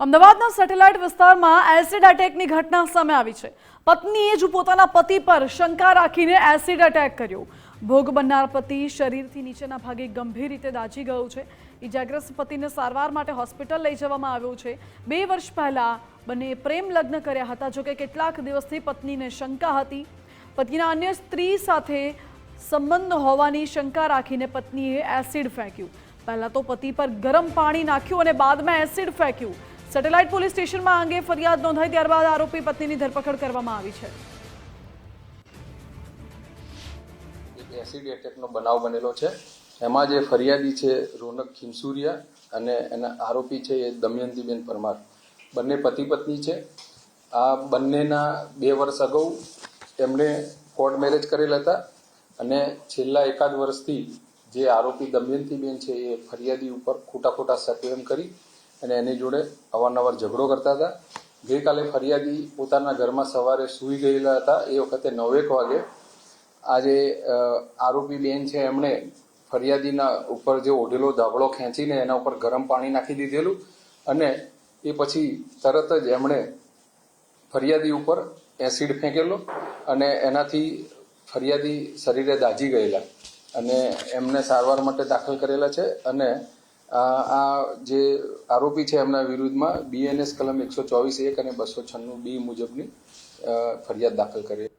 અમદાવાદના સેટેલાઇટ વિસ્તારમાં એસિડ એટેકની ઘટના સામે આવી છે. પત્નીએ જ પોતાના પતિ પર શંકા રાખીને એસિડ એટેક કર્યો. ભોગ બનનાર પતિ શરીરથી નીચેના ભાગે ગંભીર રીતે દાઝી ગયો છે. ઇજાગ્રસ્ત પતિને સારવાર માટે હોસ્પિટલ લઈ જવામાં આવ્યો છે. બે વર્ષ પહેલા બંને પ્રેમ લગ્ન કર્યા હતા, જોકે કેટલાક દિવસથી પત્નીને શંકા હતી. પતિના અન્ય સ્ત્રી સાથે સંબંધ હોવાની શંકા રાખીને પત્નીએ એસિડ ફેંક્યું. પહેલાં તો પતિ પર ગરમ પાણી નાખ્યું અને બાદમાં એસિડ ફેંક્યું. સેટેલાઇટ પોલીસ સ્ટેશનમાં અંગે ફરિયાદ નોંધાઈ ત્યારબાદ આરોપી પત્નીની ધરપકડ કરવામાં આવી છે. એક એસિડ એટેકનો બનાવ બનેલો છે. એમાં જે ફરિયાદી છે રોનક ખીમસુરિયા અને એના આરોપી છે એ દમયંતીબેન પરમાર. બંને પતિ પત્ની છે. આ બંનેના બે વર્ષ અગાઉ એમણે કોર્ટ મેરેજ કરેલા હતા અને છેલ્લા એકાદ વર્ષથી જે આરોપી દમયંતીબેન છે એ ફરિયાદી ઉપર ખોટા ખોટા સપ્રેમ કરી અને એની જોડે અવારનવાર ઝઘડો કરતા હતા. ગઈકાલે ફરિયાદી પોતાના ઘરમાં સવારે સૂઈ ગયેલા હતા. એ વખતે નવેક વાગે આજે આરોપી બેન છે એમણે ફરિયાદીના ઉપર જે ઓઢેલો ધાબળો ખેંચીને એના ઉપર ગરમ પાણી નાખી દીધેલું અને એ પછી તરત જ એમણે ફરિયાદી ઉપર એસિડ ફેંકેલો અને એનાથી ફરિયાદી શરીરે દાઝી ગયેલા અને એમને સારવાર માટે દાખલ કરેલા છે અને આ જે આરોપી છે એમના વિરુદ્ધમાં બીએનએસ કલમ એકસો ચોવીસ એક અને બસો છન્નું બી મુજબની ફરિયાદ દાખલ કરી.